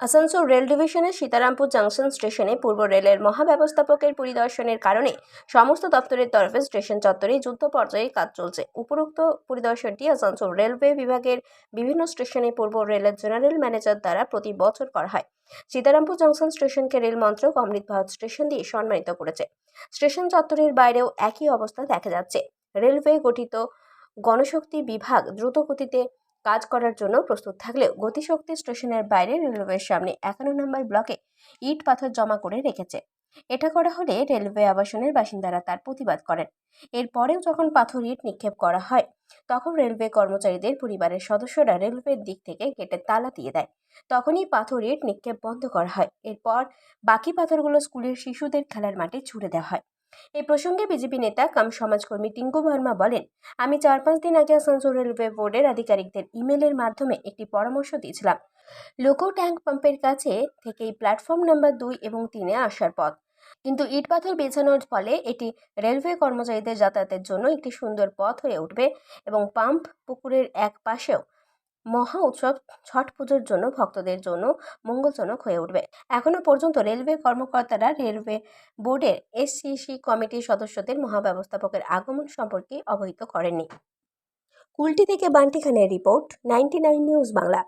Asansol rail ডিভিশনের Sitarampur junction স্টেশনে পূর্ব রেলের মহাব্যবস্থাপকের পরিদর্শনের কারণে সমস্ত দপ্তরের তরফে স্টেশন চত্বরে যুদ্ধ পর্যায়ে কাজ চলছে। উপরোক্ত পরিদর্শনটি আসানসোল রেলওয়ে বিভাগের বিভিন্ন স্টেশনে পূর্ব রেলের জেনারেল ম্যানেজার দ্বারা প্রতি বছর করা হয়। সীতারামপুর জংশন স্টেশনকে রেল মন্ত্রক অমৃত ভারত স্টেশন দিয়ে সম্মানিত করেছে। স্টেশন চত্বরের বাইরেও একই অবস্থা দেখা যাচ্ছে। রেলওয়ে গঠিত গণশক্তি বিভাগ দ্রুত গতিতে কাজ করার জন্য প্রস্তুত থাকলেও গতিশক্তি স্টেশনের বাইরে রেলওয়ের সামনে একান্ন নম্বর ব্লকে ইট পাথর জমা করে রেখেছে। এটা করা হলে রেলওয়ে আবাসনের বাসিন্দারা তার প্রতিবাদ করেন। এরপরেও যখন পাথর ইট নিক্ষেপ করা হয়, তখন রেলওয়ে কর্মচারীদের পরিবারের সদস্যরা রেলওয়ের দিক থেকে গেটে তালা দিয়ে দেয়। তখনই পাথর ইট নিক্ষেপ বন্ধ করা হয়। এরপর বাকি পাথরগুলো স্কুলের শিশুদের খেলার মাঠে ছুড়ে দেওয়া হয়। এই প্রসঙ্গে বিজেপি নেতা কাম সমাজকর্মী টিঙ্কু ভার্মা বলেন, আমি চার পাঁচ দিন আগে আসানসোল রেলওয়ে বোর্ডের আধিকারিকদের ইমেলের মাধ্যমে একটি পরামর্শ দিয়েছিলাম। লোকো ট্যাঙ্ক পাম্পের কাছে থেকেই প্ল্যাটফর্ম নাম্বার দুই এবং তিনে আসার পথ। কিন্তু ইট পাথর বেছানোর ফলে এটি রেলওয়ে কর্মচারীদের যাতায়াতের জন্য একটি সুন্দর পথ হয়ে উঠবে এবং পাম্প পুকুরের এক পাশেও মহা উৎসব ছট পুজোর জন্য ভক্তদের জন্য মঙ্গলজনক হয়ে উঠবে। এখনও পর্যন্ত রেলওয়ে কর্মকর্তারা রেলওয়ে বোর্ডের এসসিসি কমিটির সদস্যদের মহাব্যবস্থাপকের আগমন সম্পর্কে অবহিত করেননি। কুলটি থেকে বান্টি খানের রিপোর্ট, নাইনটি নিউজ বাংলা।